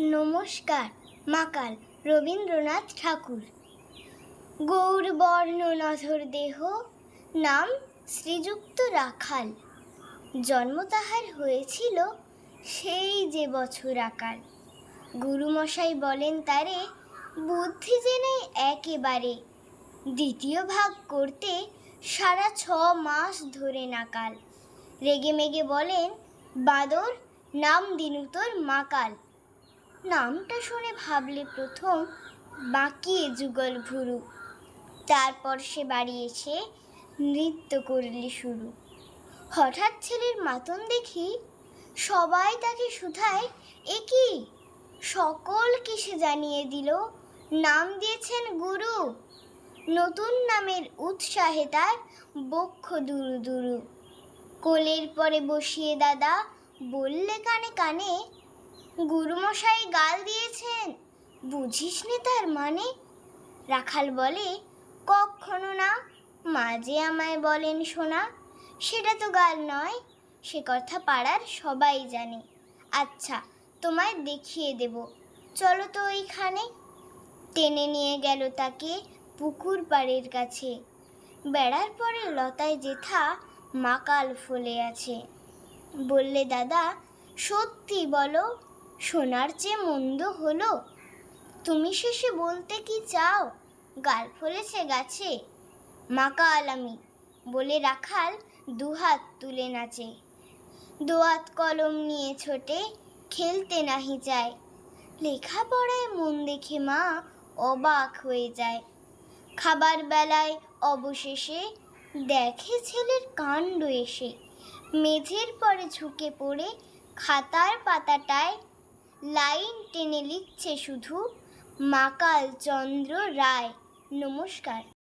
নমস্কার মাকাল রবীন্দ্রনাথ ঠাকুর। গৌরবর্ণ নধর দেহ, নাম শ্রীযুক্ত রাখাল। জন্ম তাহার হয়েছিল সেই যে বছর আকাল। গুরুমশাই বলেন তারে, বুদ্ধি যে নেই একেবারে, দ্বিতীয় ভাগ করতে সারা ছ মাস ধরে নাকাল রেগে মেগে বলেন, বাদর, নাম দিনু তোর মাকাল নামটা শুনে ভাবলে প্রথম বাঁকিয়ে যুগল ভুরু। তারপর সে বাড়ি এসে নৃত্য করলে শুরু। হঠাৎ ছেলের মাতন দেখি সবাই তাকে শুধায়, এ কি? সকল কিসে জানিয়ে দিল? নাম দিয়েছেন গুরু। নতুন নামের উৎসাহে তার বক্ষ দুরু দুরু। কোলের পরে বসিয়ে দাদা বললে কানে কানে গুরুমশাই গাল দিয়েছেন? বুঝিস নে তার মানে? রাখাল বলে, কখনো না, মাঝে আমায় বলেন শোনা সেটা তো গাল নয়, সে কথা পাড়ার সবাই জানে। আচ্ছা তোমায় দেখিয়ে দেব। চলো তো ওইখানে। টেনে নিয়ে গেল তাকে পুকুর পাড়ের কাছে। বেড়ার পরে লতায় জেঠা মাকাল ফলে আছে। বললে, দাদা, সত্যি বলো সোনার চেয়ে মন্দ হলো, তুমি শেষে বলতে কি চাও? গাল ফলেছে গাছে। মাকাল আমি বলে রাখাল দুহাত তুলে নাচে। দোয়াত কলম নিয়ে ছোটে খেলতে নাহি যায়। লেখাপড়ায় মন দেখে মা অবাক হয়ে যায়। খাবার বেলায় অবশেষে দেখে ছেলের কাণ্ড এসে। মেঝের পরে ঝুঁকে পড়ে খাতার পাতাটায় লাইন টেনে লিখছে শুধু। মাকাল চন্দ্র রায় নমস্কার।